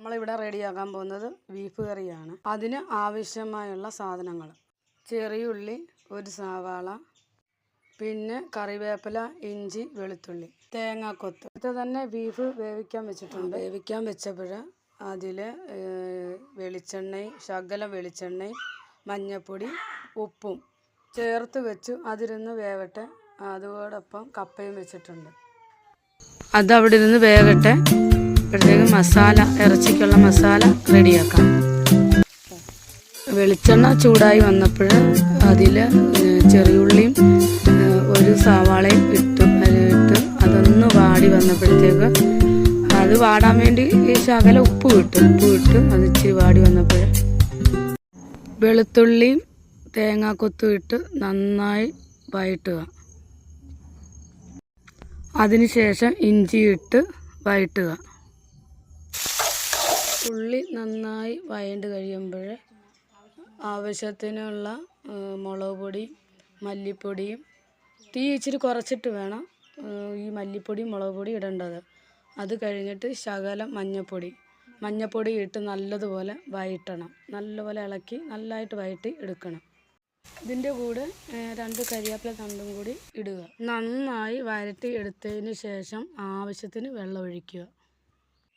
നമ്മളിവിടെ റെഡിയാക്കാൻ പോകുന്നത് ബീഫ് കറിയാണ്. അതിന് ആവശ്യമായുള്ള സാധനങ്ങൾ. ചെറിയുള്ളി ഒരു സവാള പിന്നെ കറിവേപ്പില ഇഞ്ചി വെളുത്തുള്ളി തേങ്ങാക്കൊത്ത്. ഇത് തന്നെ ബീഫ് വേവിക്കാൻ വെച്ചിട്ടുണ്ട്. വേവിക്കാൻ വെച്ചപ്പോൾ അതിൽ വെളിച്ചെണ്ണ ശകലം വെളിച്ചെണ്ണ മഞ്ഞൾപ്പൊടി ഉപ്പും ചേർത്ത് വെച്ചു. അതിരുന്ന് വേവട്ടെ. അതോടൊപ്പം കപ്പയും വെച്ചിട്ടുണ്ട്. അതവിടെ ഇരുന്ന് വേകട്ടെ അപ്പോഴത്തേക്ക് മസാല ഇറച്ചിക്കുള്ള മസാല റെഡിയാക്കാം. വെളിച്ചെണ്ണ ചൂടായി വന്നപ്പോൾ അതിൽ ചെറിയുള്ളിയും ഒരു സവാളയും ഇട്ടു ഇട്ട് അതൊന്ന് വാടി വന്നപ്പോഴത്തേക്ക് അത് വാടാൻ വേണ്ടി ശകല ഉപ്പ് ഇട്ടു ഉപ്പ് ഇട്ട് അത് ഇച്ചിരി വാടി വന്നപ്പോൾ വെളുത്തുള്ളിയും തേങ്ങാക്കൊത്തും ഇട്ട് നന്നായി വഴറ്റുക അതിനുശേഷം ഇഞ്ചി ഇട്ട് വഴറ്റുക ഉള്ളി നന്നായി വഴണ്ട് കഴിയുമ്പോൾ ആവശ്യത്തിനുള്ള മുളക് പൊടി മല്ലിപ്പൊടിയും തീ ഇച്ചിരി കുറച്ചിട്ട് വേണം ഈ മല്ലിപ്പൊടി മുളക് പൊടി ഇടേണ്ടത്. അത് കഴിഞ്ഞിട്ട് ശകലം മഞ്ഞപ്പൊടി. മഞ്ഞപ്പൊടി ഇട്ട് നല്ലതുപോലെ വഴറ്റണം നല്ലപോലെ ഇളക്കി നല്ലതായിട്ട് വഴറ്റി എടുക്കണം. ഇതിന്റെ കൂടെ രണ്ട് കരിയാപ്പില തണ്ടും കൂടി ഇടുക. നന്നായി വരട്ടി എടുത്തതിന് ശേഷം ആവശ്യത്തിന് വെള്ളം ഒഴിക്കുക.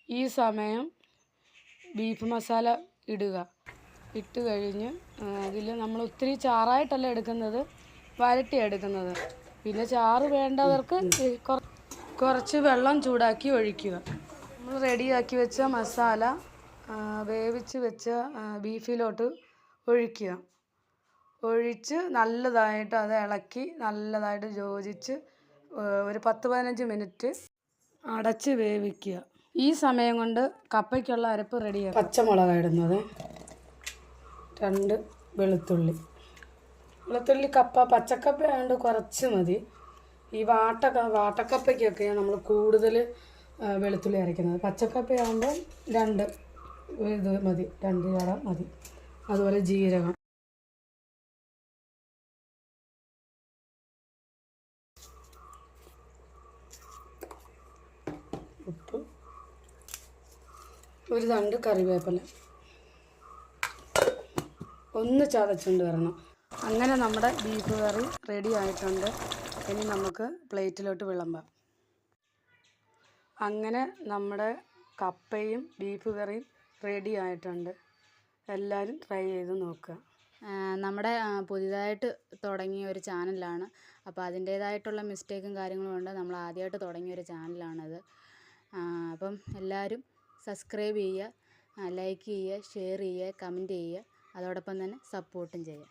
ഈ സമയം ബീഫ് മസാല ഇടുക. ഇട്ട് കഴിഞ്ഞ് അതിൽ നമ്മൾ ഒത്തിരി ചാറായിട്ടല്ല എടുക്കുന്നത് വരട്ടി എടുക്കുന്നത്. പിന്നെ ചാറ് വേണ്ടവർക്ക് കുറച്ച് വെള്ളം ചൂടാക്കി ഒഴിക്കുക. നമ്മൾ റെഡിയാക്കി വെച്ച മസാല വേവിച്ച് വെച്ച ബീഫിലോട്ട് ഒഴിക്കുക. ഒഴിച്ച് നല്ലതായിട്ട് അത് ഇളക്കി നല്ലതായിട്ട് യോജിച്ച് ഒരു പത്ത് പതിനഞ്ച് മിനിറ്റ് അടച്ച് വേവിക്കുക. ഈ സമയം കൊണ്ട് കപ്പയ്ക്കുള്ള അരപ്പ് റെഡിയാണ് പച്ചമുളക് ഇടുന്നത് രണ്ട് വെളുത്തുള്ളി. വെളുത്തുള്ളി കപ്പ പച്ചക്കപ്പ ആയതുകൊണ്ട് കുറച്ച് മതി. ഈ വാട്ട വാട്ടക്കപ്പയ്ക്കൊക്കെയാണ് നമ്മൾ കൂടുതൽ വെളുത്തുള്ളി അരയ്ക്കുന്നത്. പച്ചക്കപ്പയാകുമ്പോൾ രണ്ട് ഇത് മതി രണ്ട് ചാട മതി. അതുപോലെ ജീരകം. ഉപ്പ്. ഒരു തണ്ട് കറിവേപ്പില. ഒന്ന് ചതച്ചുകൊണ്ട് വരണം. അങ്ങനെ നമ്മുടെ ബീഫ് കറി റെഡി ആയിട്ടുണ്ട്. ഇനി നമുക്ക് പ്ലേറ്റിലോട്ട് വിളമ്പാം. അങ്ങനെ നമ്മുടെ കപ്പയും ബീഫ് കറിയും റെഡി ആയിട്ടുണ്ട്. എല്ലാവരും ട്രൈ ചെയ്ത് നോക്കുക. നമ്മുടെ പുതിയതായിട്ട് തുടങ്ങിയ ഒരു ചാനലാണ്. അപ്പോൾ അതിന്റേതായിട്ടുള്ള മിസ്റ്റേക്കും കാര്യങ്ങളും ഉണ്ട്. നമ്മൾ ആദ്യമായിട്ട് തുടങ്ങിയ ഒരു ചാനലാണത്. അപ്പം എല്ലാവരും സബ്സ്ക്രൈബ് ചെയ്യുക ലൈക്ക് ചെയ്യുക ഷെയർ ചെയ്യുക കമന്റ് ചെയ്യുക. അതോടൊപ്പം തന്നെ സപ്പോർട്ടും ചെയ്യുക.